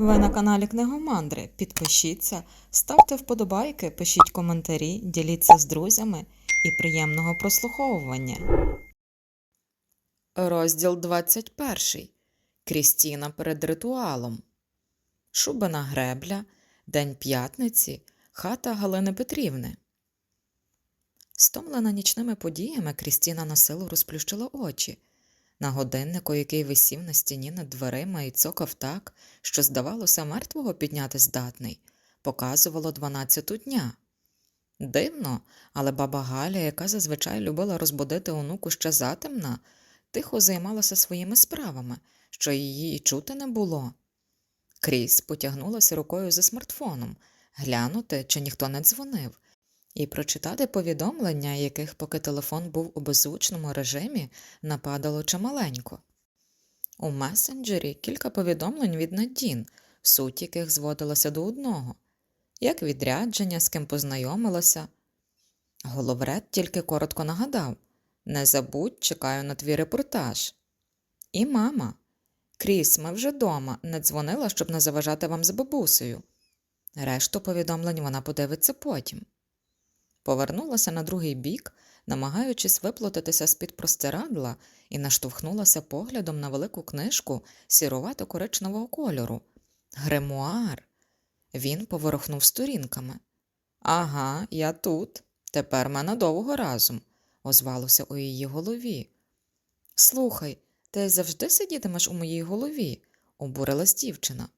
Ви на каналі Книгомандри. Підпишіться, ставте вподобайки, пишіть коментарі, діліться з друзями і приємного прослуховування. Розділ 21. Крістіна перед ритуалом. Шубина гребля. День п'ятниці. Хата Галини Петрівни. Стомлена нічними подіями, Крістіна на силу розплющила очі. На годиннику, який висів на стіні над дверима і цокав так, що, здавалося, мертвого підняти здатний, показувало дванадцяту дня. Дивно, але баба Галя, яка зазвичай любила розбудити онуку ще затемна, тихо займалася своїми справами, що її і чути не було. Кріс потягнулася рукою за смартфоном, глянути, чи ніхто не дзвонив, і прочитати повідомлення, яких, поки телефон був у беззвучному режимі, нападало чималенько. У месенджері кілька повідомлень від Надін, суть яких зводилася до одного як відрядження, з ким познайомилася. Головред тільки коротко нагадав Не забудь, чекаю на твій репортаж. І мама. Кріс, ми вже дома, не дзвонила, щоб не заважати вам з бабусею. Решту повідомлень вона подивиться потім. Повернулася на другий бік, намагаючись виплутатися з-під простирадла, і наштовхнулася поглядом на велику книжку сірувато коричневого кольору. Гримуар. Він поворухнув сторінками. Ага, я тут. Тепер ми надовго разом, озвалося у її голові. Слухай, ти завжди сидітимеш у моїй голові, обурилась дівчина.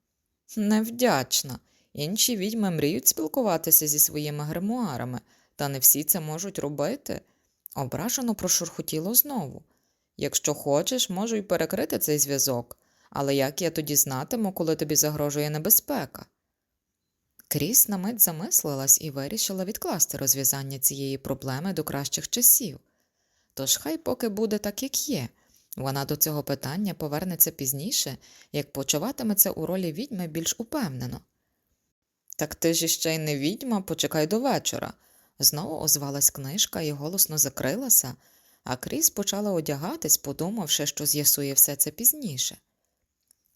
Невдячна. Інші відьми мріють спілкуватися зі своїми гримуарами, та не всі це можуть робити. Ображено прошурхотіло знову. Якщо хочеш, можу й перекрити цей зв'язок, але як я тоді знатиму, коли тобі загрожує небезпека? Кріс на мить замислилась і вирішила відкласти розв'язання цієї проблеми до кращих часів. Тож хай поки буде так, як є. Вона до цього питання повернеться пізніше, як почуватиметься у ролі відьми більш упевнено. Так ти ж іще й не відьма, почекай до вечора. Знову озвалась книжка і голосно закрилася, а Кріс почала одягатись, подумавши, що з'ясує все це пізніше.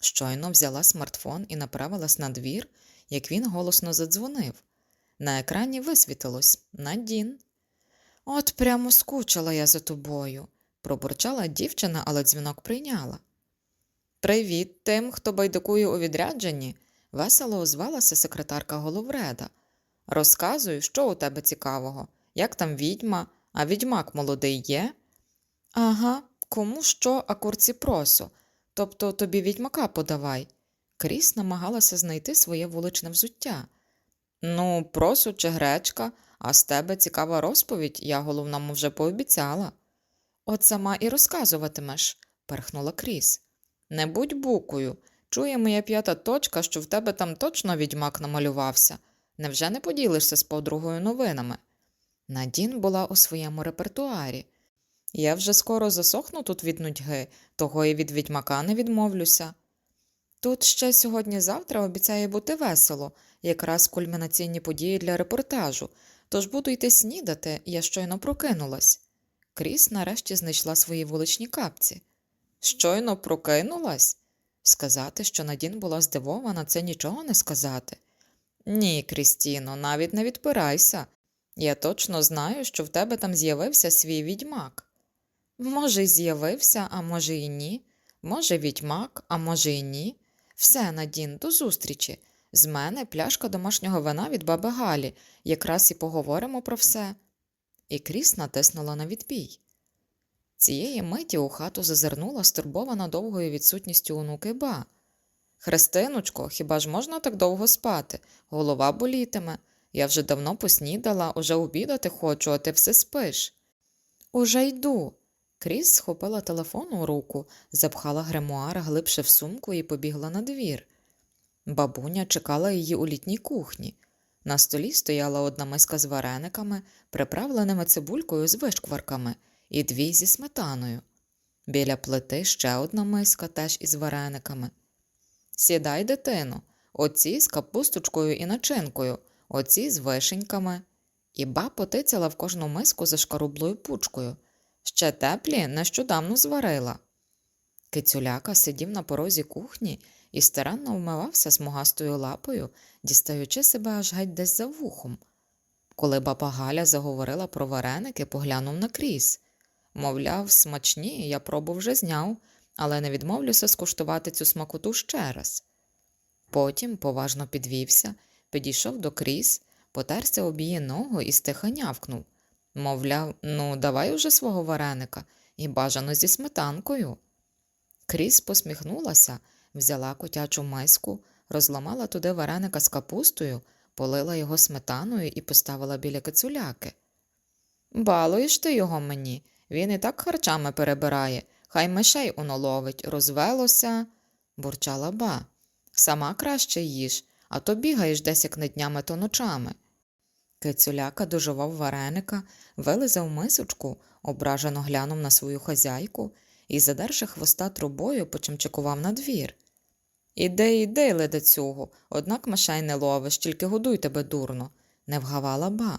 Щойно взяла смартфон і направилась на двір, як він голосно задзвонив. На екрані висвітилось Надін. От прямо скучила я за тобою, пробурчала дівчина, але дзвінок прийняла. Привіт тим, хто байдикує у відрядженні, весело озвалася секретарка Головреда. Розказуй, що у тебе цікавого, як там відьма, а відьмак молодий є? Ага, кому що, а курці просо. Тобто тобі відьмака подавай. Кріс намагалася знайти своє вуличне взуття. Ну, просу чи гречка, а з тебе цікава розповідь, я головному вже пообіцяла. От сама і розказуватимеш, перхнула Кріс. Не будь букою. Чує моя п'ята точка, що в тебе там точно відьмак намалювався. Невже не поділишся з подругою новинами? Надін була у своєму репертуарі. Я вже скоро засохну тут від нудьги, того і від відьмака не відмовлюся. Тут ще сьогодні-завтра обіцяє бути весело, якраз кульмінаційні події для репортажу, тож буду йти снідати, я щойно прокинулась. Кріс нарешті знайшла свої вуличні капці. Щойно прокинулась? Сказати, що Надін була здивована, це нічого не сказати. Ні, Крістіно, навіть не відпирайся. Я точно знаю, що в тебе там з'явився свій відьмак. Може, з'явився, а може, і ні. Може, відьмак, а може, і ні. Все, Надін, до зустрічі. З мене пляшка домашнього вина від баби Галі, якраз і поговоримо про все. І Кріс натиснула на відбій. Цієї миті у хату зазирнула стурбована довгою відсутністю онуки ба. Христиночко, хіба ж можна так довго спати? Голова болітиме. Я вже давно поснідала, уже обідати хочу, а ти все спиш. Уже йду. Кріс схопила телефон у руку, запхала гримуар глибше в сумку і побігла на двір. Бабуня чекала її у літній кухні. На столі стояла одна миска з варениками, приправленими цибулькою з вишкварками, і дві зі сметаною. Біля плити ще одна миска теж із варениками. Сідай, дитино, оці з капусточкою і начинкою, оці з вишеньками. І ба потицяла в кожну миску за шкарублою пучкою. Ще теплі нещодавно зварила. Кицюляка сидів на порозі кухні і старанно вмивався смугастою лапою, дістаючи себе аж геть десь за вухом. Коли баба Галя заговорила про вареники, поглянув на кріс. Мовляв, смачні, я пробу вже зняв, але не відмовлюся скуштувати цю смакоту ще раз. Потім поважно підвівся, підійшов до кріс, потерся її ногу і стиха нявкнув. Мовляв, ну, давай уже свого вареника, і бажано зі сметанкою. Кріс посміхнулася, взяла котячу миску, розламала туди вареника з капустою, полила його сметаною і поставила біля кицуляки. Балуєш ти його мені, він і так харчами перебирає, хай мишей оно ловить, розвелося, бурчала ба. Сама краще їж, а то бігаєш десь як не днями, то ночами. Кицюляка дожував вареника, вилизав мисочку, ображено глянув на свою хазяйку і, задерши хвоста трубою, почимчикував на двір. Іди, іди, ледацюгу, однак мишей не ловиш, тільки годуй тебе дурно, не вгавала ба.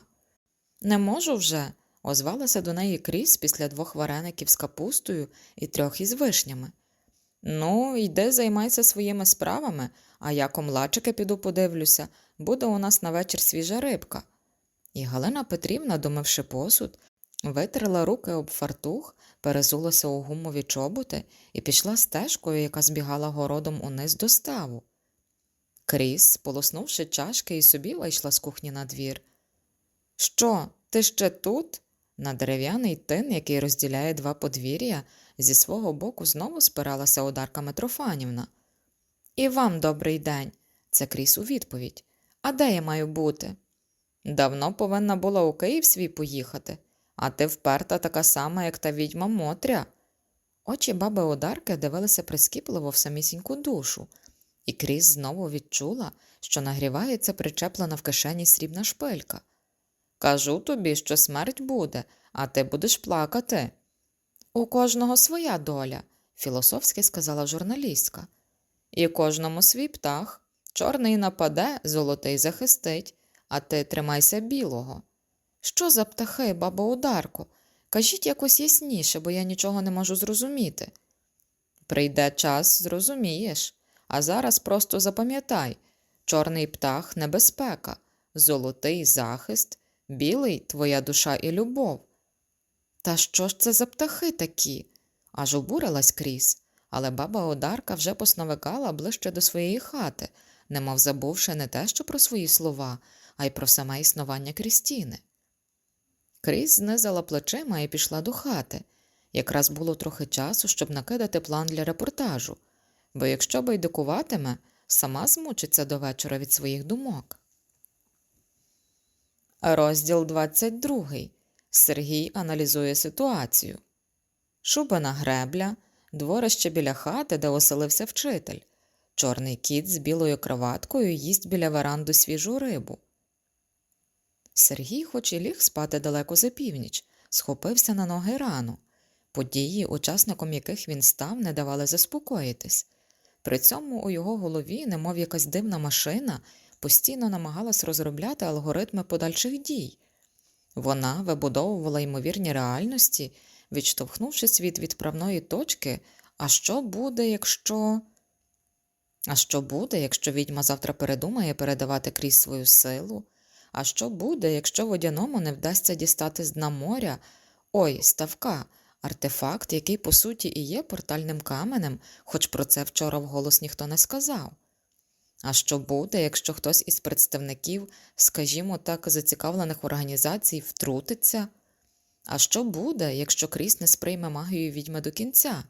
Не можу вже, озвалася до неї крізь після двох вареників з капустою і трьох із вишнями. Ну, йди займайся своїми справами, а я комлачики піду подивлюся, буде у нас на вечір свіжа рибка. І Галина Петрівна, домивши посуд, витерла руки об фартух, перезулася у гумові чоботи і пішла стежкою, яка збігала городом униз до ставу. Кріс, полоснувши чашки, і собі вийшла з кухні на двір. Що, ти ще тут? На дерев'яний тин, який розділяє два подвір'я, зі свого боку знову спиралася Одарка Митрофанівна. І вам добрий день, це Кріс у відповідь. А де я маю бути? Давно повинна була у Київ свій поїхати, а ти вперта така сама, як та відьма Мотря. Очі баби Одарки дивилися прискіпливо в самісіньку душу, і Кріс знову відчула, що нагрівається причеплена в кишені срібна шпилька. Кажу тобі, що смерть буде, а ти будеш плакати. У кожного своя доля, філософськи сказала журналістка. І кожному свій птах. Чорний нападе, золотий захистить, а ти тримайся білого. Що за птахи, бабо Ударко? Кажіть якось ясніше, бо я нічого не можу зрозуміти. Прийде час, зрозумієш, а зараз просто запам'ятай чорний птах небезпека, золотий захист, білий твоя душа і любов. Та що ж це за птахи такі? аж обурилась кріс, але баба Одарка вже посновикала ближче до своєї хати, немов забувши не те, що про свої слова, а й про саме існування Крістіни. Кріс знизила плечима і пішла до хати. Якраз було трохи часу, щоб накидати план для репортажу, бо якщо байдикуватиме, сама змучиться до вечора від своїх думок. Розділ 22. Сергій аналізує ситуацію. Шубана гребля, дворище біля хати, де оселився вчитель. Чорний кіт з білою кроваткою їсть біля веранду свіжу рибу. Сергій, хоч і ліг спати далеко за північ, схопився на ноги рано. Події, учасником яких він став, не давали заспокоїтись. При цьому у його голові, немов якась дивна машина, постійно намагалась розробляти алгоритми подальших дій. Вона вибудовувала ймовірні реальності, відштовхнувши від відправної точки, а що буде, якщо. А що буде, якщо відьма завтра передумає передавати крізь свою силу? А що буде, якщо водяному не вдасться дістати з дна моря ой, ставка, артефакт, який по суті і є портальним каменем, хоч про це вчора вголос ніхто не сказав? А що буде, якщо хтось із представників, скажімо так, зацікавлених організацій втрутиться? А що буде, якщо Кріс не сприйме магію відьми до кінця?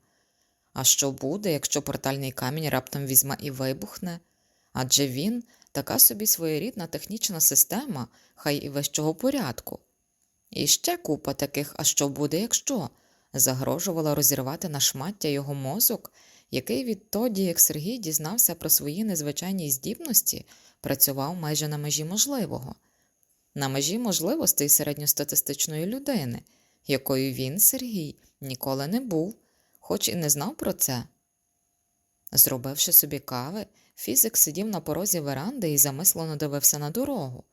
А що буде, якщо портальний камінь раптом візьме і вибухне? Адже він така собі своєрідна технічна система, хай і вищого порядку. І ще купа таких, а що буде, якщо загрожувала розірвати на шмаття його мозок, який відтоді, як Сергій дізнався про свої незвичайні здібності, працював майже на межі можливого, на межі можливостей середньостатистичної людини, якою він, Сергій, ніколи не був, хоч і не знав про це. Зробивши собі кави, фізик сидів на порозі веранди і замислено дивився на дорогу.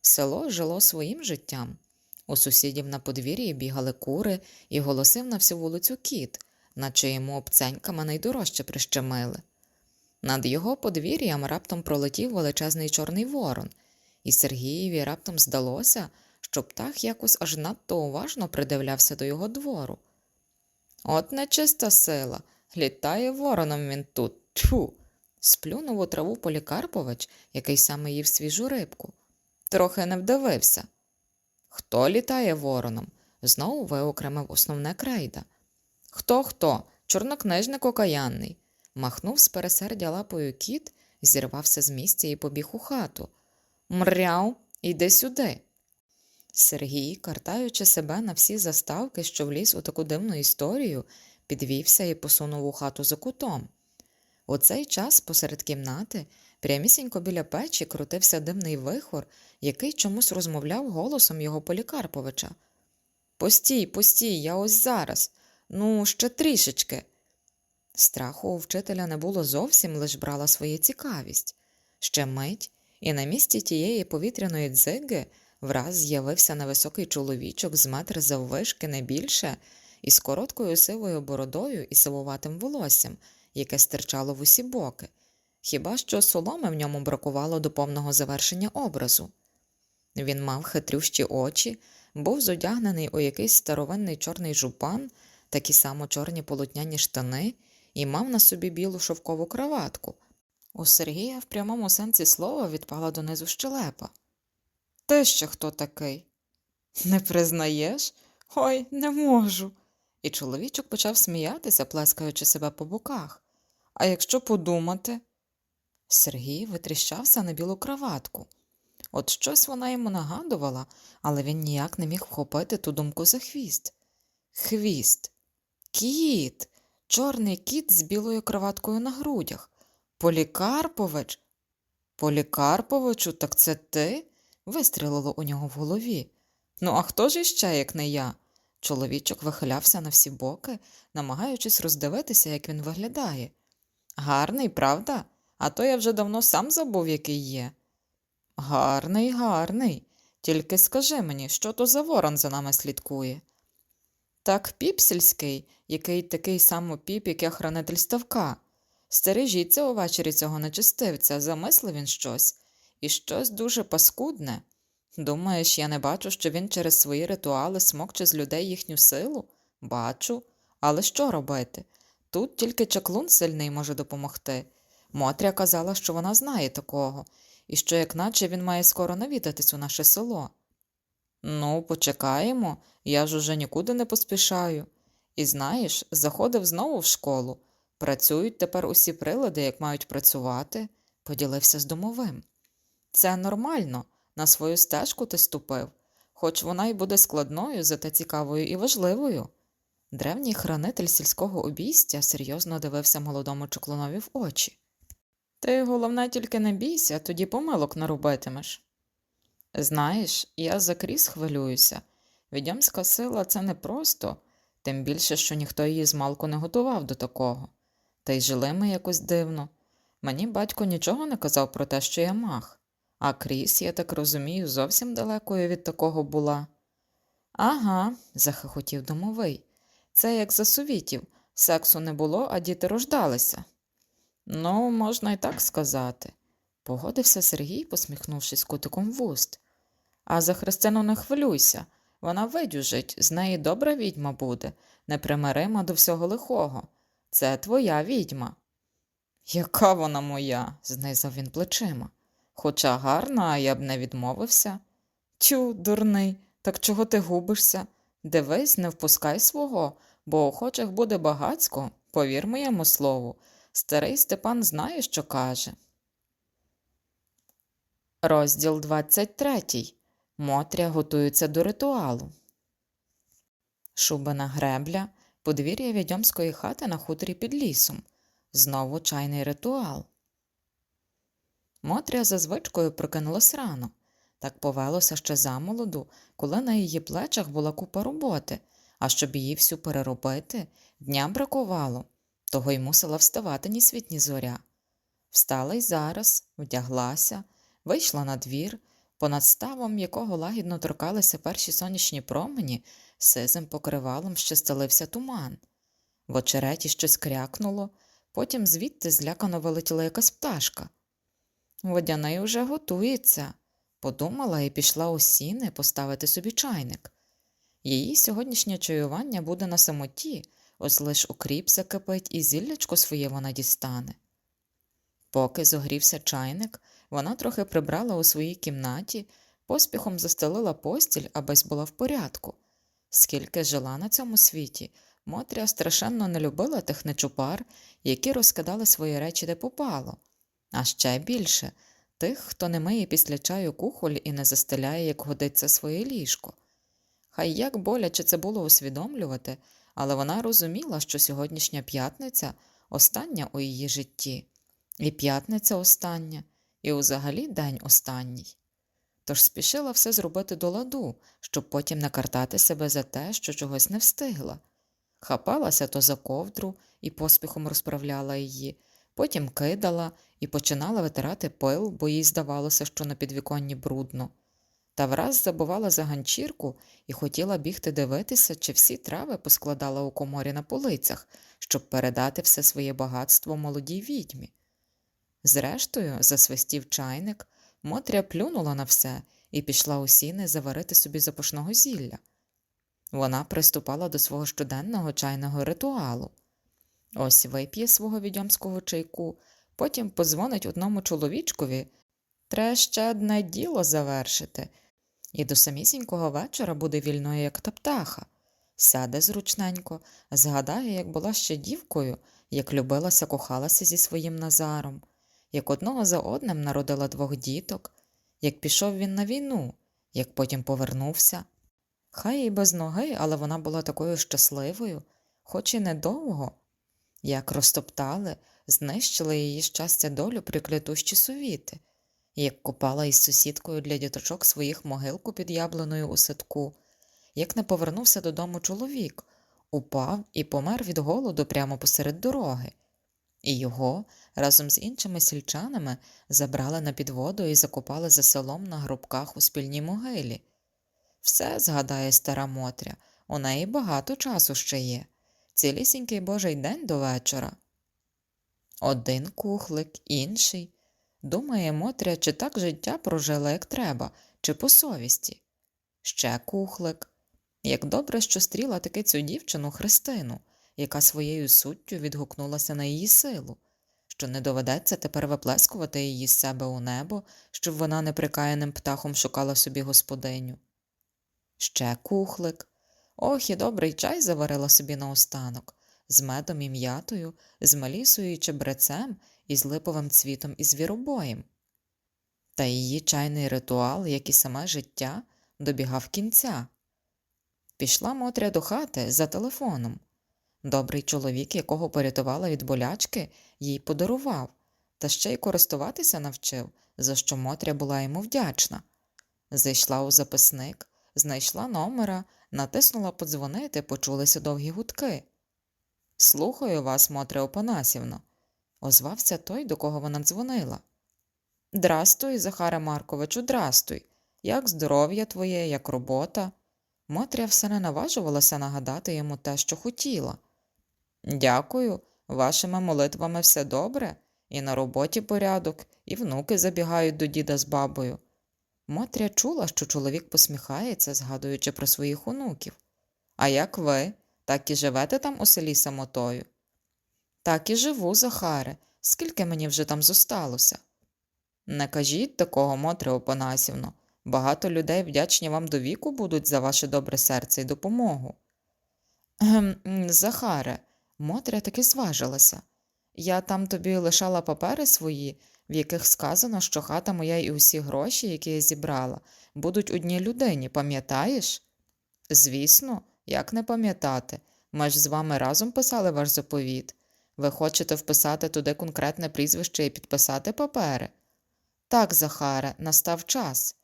Село жило своїм життям. У сусідів на подвір'ї бігали кури і голосив на всю вулицю кіт, наче йому обценьками найдорожче прищемили. Над його подвір'ям раптом пролетів величезний чорний ворон, і Сергієві раптом здалося, що птах якось аж надто уважно придивлявся до його двору. От нечиста сила, літає вороном він тут. Тьфу! Сплюнув у траву Полікарпович, який саме їв свіжу рибку. Трохи не вдивився. Хто літає вороном? знову виокремив основне крейда. Хто хто? Чорнокнижник окаянний. Махнув з пересердя лапою кіт, зірвався з місця і побіг у хату. Мряв, іди сюди. Сергій, картаючи себе на всі заставки, що вліз у таку дивну історію, підвівся і посунув у хату за кутом. У цей час посеред кімнати, прямісінько біля печі, крутився дивний вихор, який чомусь розмовляв голосом його Полікарповича. Постій, постій, я ось зараз. Ну, ще трішечки. Страху у вчителя не було зовсім, лиш брала своя цікавість. Ще мить, і на місці тієї повітряної дзиги враз з'явився невисокий чоловічок з метр заввишки не більше, із короткою сивою бородою і сивуватим волоссям, яке стирчало в усі боки. Хіба що соломи в ньому бракувало до повного завершення образу. Він мав хитрющі очі, був зодягнений у якийсь старовинний чорний жупан, такі само чорні полотняні штани і мав на собі білу шовкову краватку. У Сергія в прямому сенсі слова відпала донизу щелепа. Ти ще хто такий? Не признаєш? Ой, не можу. І чоловічок почав сміятися, плескаючи себе по боках. А якщо подумати? Сергій витріщався на білу краватку. От щось вона йому нагадувала, але він ніяк не міг вхопити ту думку за хвіст. Хвіст. Кіт. Чорний кіт з білою краваткою на грудях. Полікарпович. Полікарповичу, так це ти? вистрілило у нього в голові. Ну, а хто ж іще, як не я? Чоловічок вихилявся на всі боки, намагаючись роздивитися, як він виглядає. Гарний, правда? А то я вже давно сам забув, який є. Гарний, гарний. Тільки скажи мені, що то за ворон за нами слідкує. Так піп сільський, який такий само піп, як я хранитель ставка. Стережіться увечері цього нечистивця, замислив він щось, і щось дуже паскудне. Думаєш, я не бачу, що він через свої ритуали смокче з людей їхню силу? Бачу. Але що робити? Тут тільки чаклун сильний може допомогти. Мотря казала, що вона знає такого, і що, як наче він має скоро навідатись у наше село. Ну, почекаємо, я ж уже нікуди не поспішаю. І знаєш, заходив знову в школу. Працюють тепер усі прилади, як мають працювати, поділився з домовим. Це нормально, на свою стежку ти ступив, хоч вона й буде складною, зате цікавою і важливою. Древній хранитель сільського обійстя серйозно дивився молодому чоклунові в очі. Ти, головне, тільки не бійся, тоді помилок наробитимеш. Знаєш, я за кріс хвилююся. Відьомська сила це не просто, тим більше, що ніхто її змалку не готував до такого. Та й жили ми якось дивно. Мені батько нічого не казав про те, що я мах, а кріс, я так розумію, зовсім далекою від такого була. Ага, захихотів домовий. Це як за совітів. Сексу не було, а діти рождалися. Ну, можна й так сказати, погодився Сергій, посміхнувшись кутиком вуст. А за Христину не хвилюйся. Вона видюжить, з неї добра відьма буде, непримирима до всього лихого. Це твоя відьма. Яка вона моя? знизав він плечима. Хоча гарна, я б не відмовився. Тю, дурний, так чого ти губишся? Дивись, не впускай свого, бо охочих буде багацько, повір моєму слову. Старий Степан знає, що каже. Розділ 23. Мотря готується до ритуалу. Шубана гребля, подвір'я відьомської хати на хуторі під лісом. Знову чайний ритуал. Мотря за звичкою прокинулась рано. Так повелося ще замолоду, коли на її плечах була купа роботи, а щоб її всю переробити, дня бракувало, того й мусила вставати ні світ, ні зоря. Встала й зараз, вдяглася, вийшла на двір, понад ставом якого лагідно торкалися перші сонячні промені, сизим покривалом ще стелився туман. В очереті щось крякнуло, Потім звідти злякано вилетіла якась пташка. Водяний уже готується, подумала і пішла у сіни поставити собі чайник. Її сьогоднішнє чаювання буде на самоті, ось лиш укріп закипить і зіллячко своє вона дістане. Поки зогрівся чайник, вона трохи прибрала у своїй кімнаті, поспіхом застелила постіль, абись була в порядку. Скільки жила на цьому світі, Мотря страшенно не любила тих нечупар, які розкидали свої речі де попало, а ще більше тих, хто не миє після чаю кухоль і не застеляє, як годиться своє ліжко. Хай як боляче це було усвідомлювати, але вона розуміла, що сьогоднішня п'ятниця остання у її житті, і п'ятниця остання, і взагалі день останній. Тож спішила все зробити до ладу, щоб потім не картати себе за те, що чогось не встигла. Хапалася то за ковдру і поспіхом розправляла її, потім кидала і починала витирати пил, бо їй здавалося, що на підвіконні брудно. Та враз забувала за ганчірку і хотіла бігти дивитися, чи всі трави поскладала у коморі на полицях, щоб передати все своє багатство молодій відьмі. Зрештою, засвистів чайник, Мотря плюнула на все і пішла у сіни заварити собі запашного зілля. Вона приступала до свого щоденного чайного ритуалу. Ось вип'є свого відьомського чайку, потім позвонить одному чоловічкові. Треба ще одне діло завершити, і до самісінького вечора буде вільною, як та птаха. Сяде зручненько, згадає, як була ще дівкою, як любилася, кохалася зі своїм Назаром, як одного за одним народила двох діток, як пішов він на війну, як потім повернувся. Хай і без ноги, але вона була такою щасливою, хоч і недовго. Як розтоптали, знищили її щастя долю приклятущі совіти, як копала із сусідкою для діточок своїх могилку під яблуною у садку, як не повернувся додому чоловік, упав і помер від голоду прямо посеред дороги, і його разом з іншими сільчанами забрали на підводу і закопали за селом на гробках у спільній могилі. Все згадає стара Мотря, у неї багато часу ще є, цілісінький божий день до вечора. Один кухлик, інший. Думає Мотря, чи так життя прожила, як треба, чи по совісті. Ще кухлик. Як добре, що стріла таки цю дівчину Христину, яка своєю суттю відгукнулася на її силу, що не доведеться тепер виплескувати її з себе у небо, щоб вона неприкаяним птахом шукала собі господиню. Ще кухлик. Ох, і добрий чай заварила собі наостанок, з медом і м'ятою, з малісою і чебрецем і з липовим цвітом і звіробоєм. Та її чайний ритуал, як і саме життя, добігав кінця. Пішла Мотря до хати за телефоном. Добрий чоловік, якого порятувала від болячки, їй подарував, та ще й користуватися навчив, за що Мотря була йому вдячна. Зайшла у записник, знайшла номера, натиснула подзвонити, почулися довгі гудки. Слухаю вас, Мотря Опанасівно, озвався той, до кого вона дзвонила. Драстуй, Захаре Марковичу, драстуй. Як здоров'я твоє, як робота? Мотря все не наважувалася нагадати йому те, що хотіла. Дякую, вашими молитвами все добре, і на роботі порядок, і внуки забігають до діда з бабою. Мотря чула, що чоловік посміхається, згадуючи про своїх онуків. А як ви, так і живете там у селі самотою? Так і живу, Захаре, скільки мені вже там зосталося. Не кажіть такого, Мотре Опанасівно. Багато людей вдячні вам до віку будуть за ваше добре серце і допомогу. Захаре, Мотря таки зважилася. Я там тобі лишала папери свої, в яких сказано, що хата моя і усі гроші, які я зібрала, будуть одній людині, пам'ятаєш? Звісно, як не пам'ятати. Ми ж з вами разом писали ваш заповіт. Ви хочете вписати туди конкретне прізвище і підписати папери? Так, Захаре, настав час.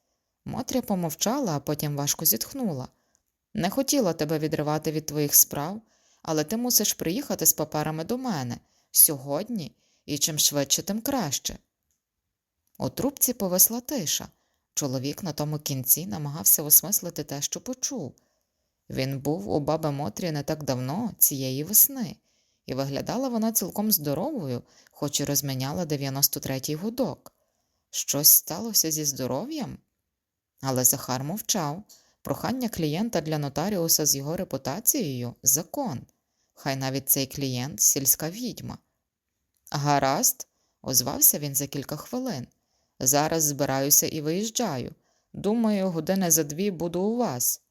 Мотря помовчала, а потім важко зітхнула. Не хотіла тебе відривати від твоїх справ, але ти мусиш приїхати з паперами до мене сьогодні, і чим швидше, тим краще. У трубці повисла тиша. Чоловік на тому кінці намагався осмислити те, що почув. Він був у баби Мотрі не так давно, цієї весни, і виглядала вона цілком здоровою, хоч і розміняла 93-й гудок. Щось сталося зі здоров'ям? Але Захар мовчав. Прохання клієнта для нотаріуса з його репутацією закон. Хай навіть цей клієнт сільська відьма. Гаразд, озвався він за кілька хвилин. Зараз збираюся і виїжджаю. Думаю, години за дві буду у вас.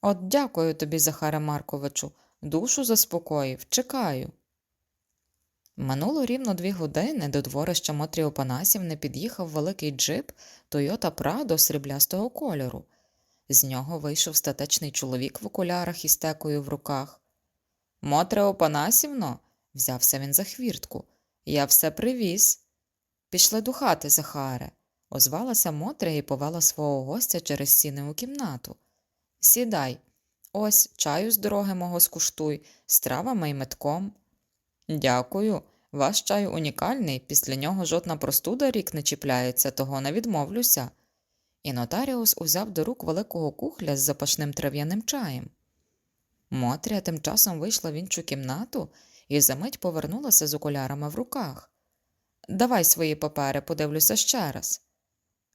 От дякую тобі, Захаре Марковичу, душу заспокоїв, чекаю. Минуло рівно дві години до дворища Мотрі Опанасівни під'їхав великий джип Тойота Прадо сріблястого кольору. З нього вийшов статечний чоловік в окулярах із текою в руках. Мотре Опанасівно, взявся він за хвіртку. Я все привіз. Пішли до хати, Захаре, озвалася Мотря і повела свого гостя через стіни у кімнату. Сідай, ось чаю з дороги мого скуштуй, з травами й метком. Дякую. Ваш чай унікальний, після нього жодна простуда рік не чіпляється, того не відмовлюся. І нотаріус узяв до рук великого кухля з запашним трав'яним чаєм. Мотря тим часом вийшла в іншу кімнату і за мить повернулася з окулярами в руках. Давай свої папери, подивлюся ще раз.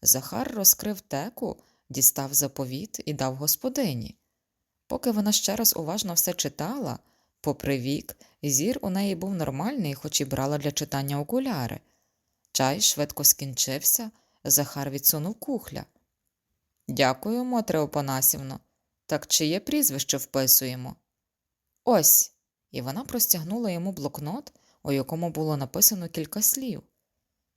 Захар розкрив теку, дістав заповіт і дав господині. Поки вона ще раз уважно все читала, попри вік, зір у неї був нормальний, хоч і брала для читання окуляри. Чай швидко скінчився, Захар відсунув кухля. Дякую, Мотре Опанасівно. Так чиє прізвище вписуємо? Ось. І вона простягнула йому блокнот, у якому було написано кілька слів.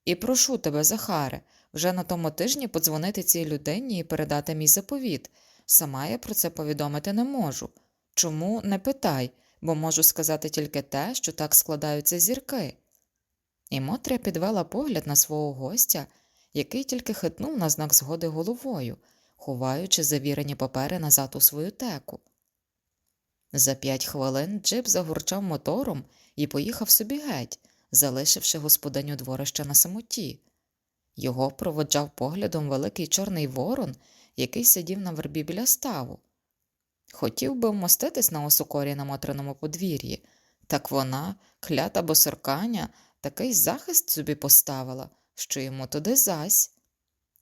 І прошу тебе, Захаре, вже на тому тижні подзвонити цій людині і передати мій заповіт. Сама я про це повідомити не можу. Чому не питай, бо можу сказати тільки те, що так складаються зірки. І Мотря підвела погляд на свого гостя, який тільки хитнув на знак згоди головою, ховаючи завірені папери назад у свою теку. За п'ять хвилин джип загурчав мотором і поїхав собі геть, залишивши господиню дворища на самоті. Його проводжав поглядом великий чорний ворон, який сидів на вербі біля ставу. Хотів би вмоститись на осокорі на мотриному подвір'ї, так вона, клята босорканя, такий захист собі поставила, що йому туди зась.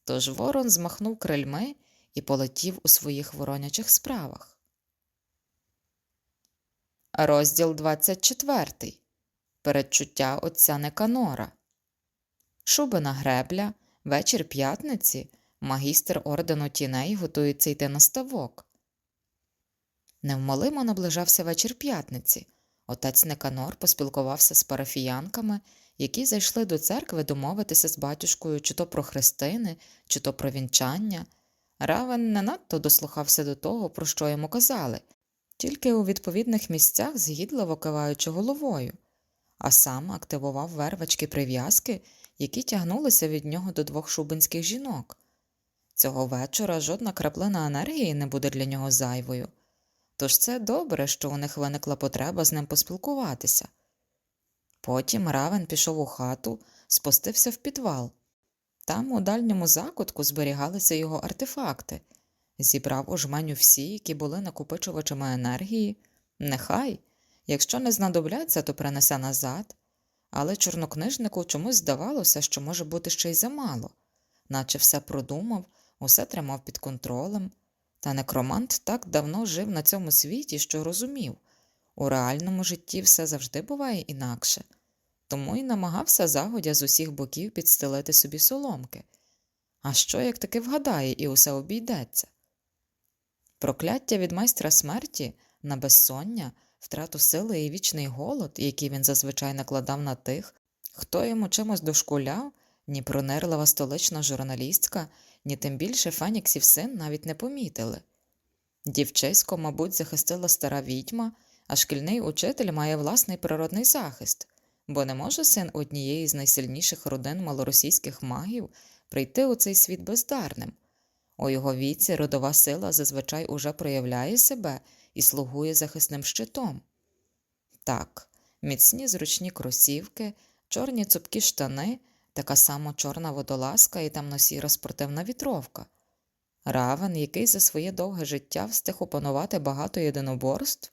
Тож ворон змахнув крильми і полетів у своїх воронячих справах. Розділ 24. Передчуття отця Неканора. Шубина гребля, вечір п'ятниці, магістр ордену тіней готується йти на ставок. Невмолимо наближався вечір п'ятниці. Отець Неканор поспілкувався з парафіянками, які зайшли до церкви домовитися з батюшкою чи то про хрестини, чи то про вінчання. Равен не надто дослухався до того, про що йому казали, тільки у відповідних місцях згідливо киваючи головою, а сам активував вервачки прив'язки, які тягнулися від нього до двох шубинських жінок. Цього вечора жодна краплина енергії не буде для нього зайвою. Тож це добре, що у них виникла потреба з ним поспілкуватися. Потім Равен пішов у хату, спустився в підвал. Там, у дальньому закутку, зберігалися його артефакти, зібрав у жменю всі, які були накопичувачами енергії. Нехай, якщо не знадобляться, то принесе назад. Але чорнокнижнику чомусь здавалося, що може бути ще й замало, наче все продумав, усе тримав під контролем. Та некромант так давно жив на цьому світі, що розумів у реальному житті все завжди буває інакше, тому й намагався загодя з усіх боків підстелити собі соломки. А що, як таки вгадає, і усе обійдеться? Прокляття від майстра смерті на безсоння, втрату сили і вічний голод, який він зазвичай накладав на тих, хто йому чимось дошкуляв, ні пронерлива столична журналістка, ні тим більше Феніксів син навіть не помітили. Дівчисько, мабуть, захистила стара відьма, а шкільний учитель має власний природний захист, бо не може син однієї з найсильніших родин малоросійських магів прийти у цей світ бездарним. У його віці родова сила зазвичай уже проявляє себе і слугує захисним щитом. Так, міцні зручні кросівки, чорні цупкі штани, така само чорна водолазка і темно-сіра спортивна вітровка. Равен, який за своє довге життя встиг опанувати багато єдиноборств,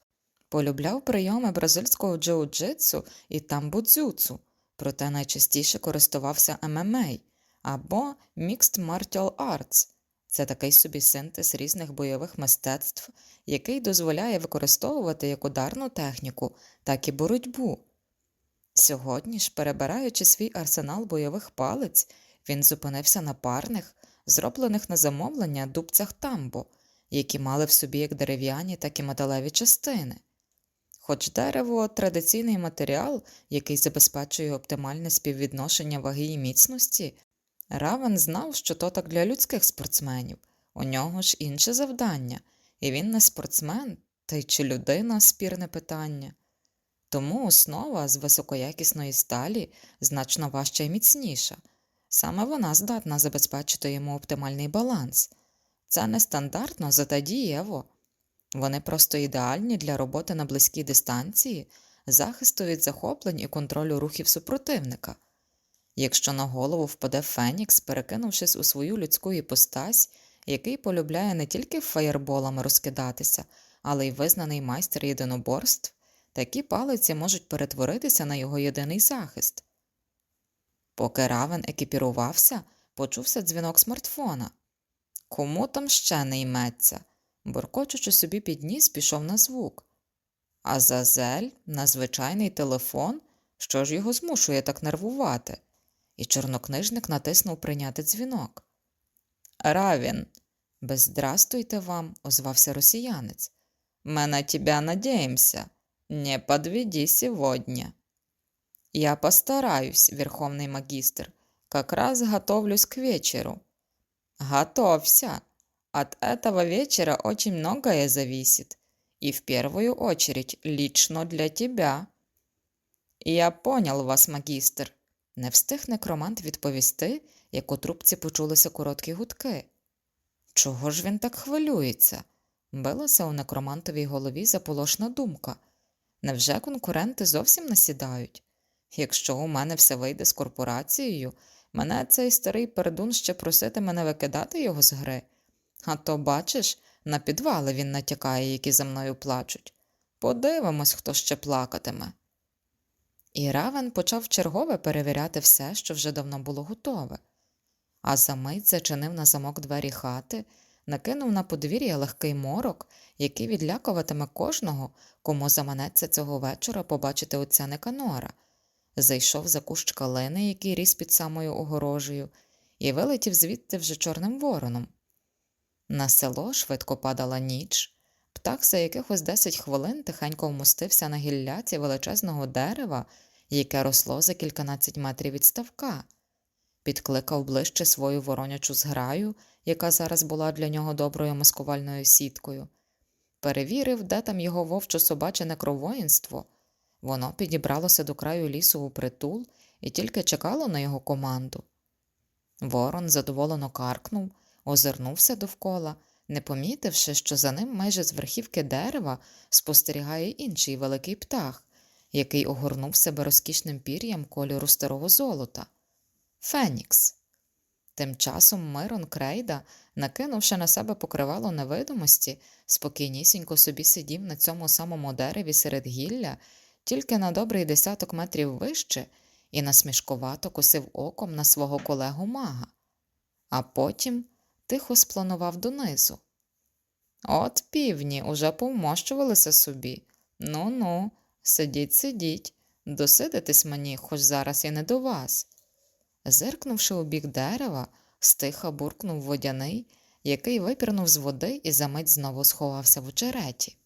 полюбляв прийоми бразильського джиу-джитсу і тамбудзюцу, проте найчастіше користувався ММА або Mixed Martial Arts. Це такий собі синтез різних бойових мистецтв, який дозволяє використовувати як ударну техніку, так і боротьбу. Сьогодні ж, перебираючи свій арсенал бойових палиць, він зупинився на парних, зроблених на замовлення дубцях тамбо, які мали в собі як дерев'яні, так і металеві частини. Хоч дерево традиційний матеріал, який забезпечує оптимальне співвідношення ваги і міцності, Равен знав, що то так для людських спортсменів, у нього ж інше завдання, і він не спортсмен, та й чи людина спірне питання. Тому основа з високоякісної сталі значно важча і міцніша. Саме вона здатна забезпечити йому оптимальний баланс. Це нестандартно, зате дієво. Вони просто ідеальні для роботи на близькій дистанції, захисту від захоплень і контролю рухів супротивника. Якщо на голову впаде Фенікс, перекинувшись у свою людську іпостась, який полюбляє не тільки фаєрболами розкидатися, але й визнаний майстер єдиноборств, такі палиці можуть перетворитися на його єдиний захист. Поки Равен екіпірувався, почувся дзвінок смартфона. Кому там ще не йметься? Буркочучи собі під ніс, пішов на звук. А Зазель на звичайний телефон, що ж його змушує так нервувати? І чорнокнижник натиснув прийняти дзвінок. Равін, безздрастуйте вам, озвався росіянець. Мы на тебя надеемся. Не подведи сегодня. Я постараюсь, верховный магистр. Как раз готовлюсь к вечеру. Готовься. От этого вечера очень многое зависит. И в первую очередь лично для тебя. Я понял вас, магістр. Не встиг некромант відповісти, як у трубці почулися короткі гудки. Чого ж він так хвилюється? Билася у некромантовій голові заполошна думка. Невже конкуренти зовсім насідають? Якщо у мене все вийде з корпорацією, мене цей старий пердун ще проситиме не викидати його з гри. А то, бачиш, на підвали він натякає, які за мною плачуть. Подивимось, хто ще плакатиме. І Равен почав чергове перевіряти все, що вже давно було готове, а за мить зачинив на замок двері хати, накинув на подвір'я легкий морок, який відлякуватиме кожного, кому заманеться цього вечора побачити отця Неканора, зайшов за кущ калини, який ріс під самою огорожею, і вилетів звідти вже чорним вороном. На село швидко падала ніч. Птах за якихось десять хвилин тихенько вмостився на гілляці величезного дерева, яке росло за кільканадцять метрів від ставка, підкликав ближче свою воронячу зграю, яка зараз була для нього доброю маскувальною сіткою, перевірив, де там його вовчо собаче некровоїнство. Воно підібралося до краю лісу у притул і тільки чекало на його команду. Ворон задоволено каркнув, озирнувся довкола не помітивши, що за ним майже з верхівки дерева спостерігає інший великий птах, який огорнув себе розкішним пір'ям кольору старого золота Фенікс. Тим часом Мирон Крейда, накинувши на себе покривало невидимості, спокійнісінько собі сидів на цьому самому дереві серед гілля, тільки на добрий десяток метрів вище, і насмішкувато косив оком на свого колегу мага, а потім тихо спланував донизу. От півні уже повмощувалися собі. Ну ну, сидіть, сидіть, досидитесь мені, хоч зараз і не до вас. Зиркнувши у бік дерева, стиха буркнув водяний, який випірнув з води і за мить знову сховався в очереті.